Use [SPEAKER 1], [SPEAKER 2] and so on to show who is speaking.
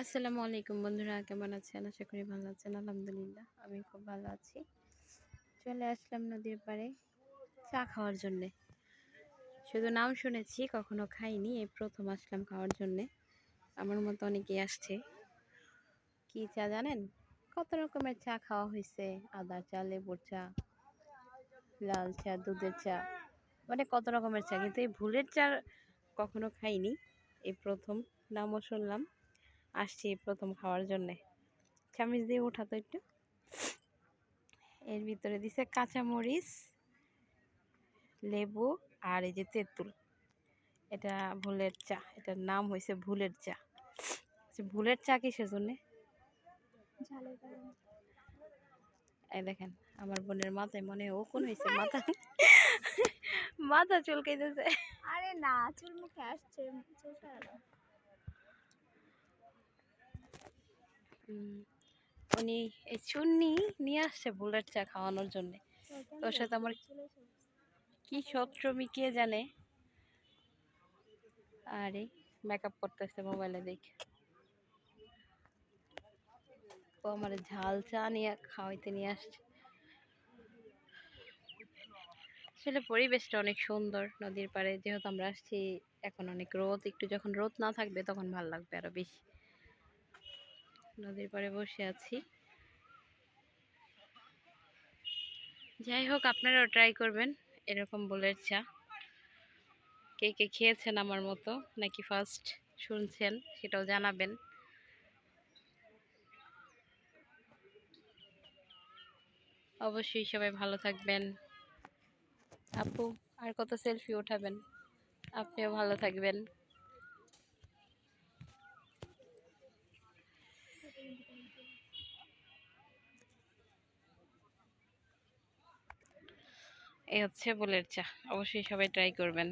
[SPEAKER 1] আসসালামু আলাইকুম বন্ধুরা, কেমন আছেন? আশা করি ভালো আছেন, আলহামদুলিল্লাহ, আমি খুব ভালো আছি। চলে আসলাম নদীর পাড়ে চা খাওয়ার জন্যে। শুধু নাম শুনেছি, কখনো খাইনি, এই প্রথম আসলাম খাওয়ার জন্যে। আমার মতো অনেকেই আসছে। কি চা জানেন? কত রকমের চা খাওয়া হয়েছে আদা চা, লেবুর চা, লাল চা, দুধের চা মানে কত রকমের চা, কিন্তু এই ভুলের চা কখনো খাইনি। এই প্রথম নামও শুনলাম। আসছি প্রথম খাওয়ার জন্যে। চামিচ দিয়ে উঠাতো একটু। এর ভিতরে দিছে কাঁচামরিচ লেবু আর এই যে তেঁতুল। এটা ভুলের চা এটার নাম হয়েছে ভুলের চা। আচ্ছা, ভুলের চা কিসের জন্যে? এই দেখেন আমার বোনের মাথায় মনে হয় ও কোন হয়েছে মাথা। মাথা চুলকে চুলকাইতেছে।
[SPEAKER 2] আরে না চুল মুখে আসছে চুল
[SPEAKER 1] উনি এই চুন্নি নিয়ে আসছে বুলেট চা খাওয়ানোর জন্য। তোর সাথে আমার কি সত্রমি কে জানে? আরে মেকআপ করতেছে মোবাইলে দেখে। ও আমার ঝাল চা নিয়ে খাওয়াইতে নিয়ে আসছে। আসলে পরিবেশটা অনেক সুন্দর নদীর পাড়ে যেহেতু আমরা আসছি এখন অনেক রোদ একটু যখন রোদ না থাকবে তখন ভালো লাগবে আরও বেশি। নদীর পাড়ে বসে আছি। যাই হোক, আপনারাও ট্রাই করবেন এরকম বুলের চা। কে কে খেয়েছেন আমার মতো, নাকি ফার্স্ট শুনছেন সেটাও জানাবেন। অবশ্যই সবাই ভালো থাকবেন। আপু, আর কত সেলফি উঠাবেন? আপনিও ভালো থাকবেন। এই হচ্ছে বুলের চা। অবশ্যই সবাই ট্রাই করবেন।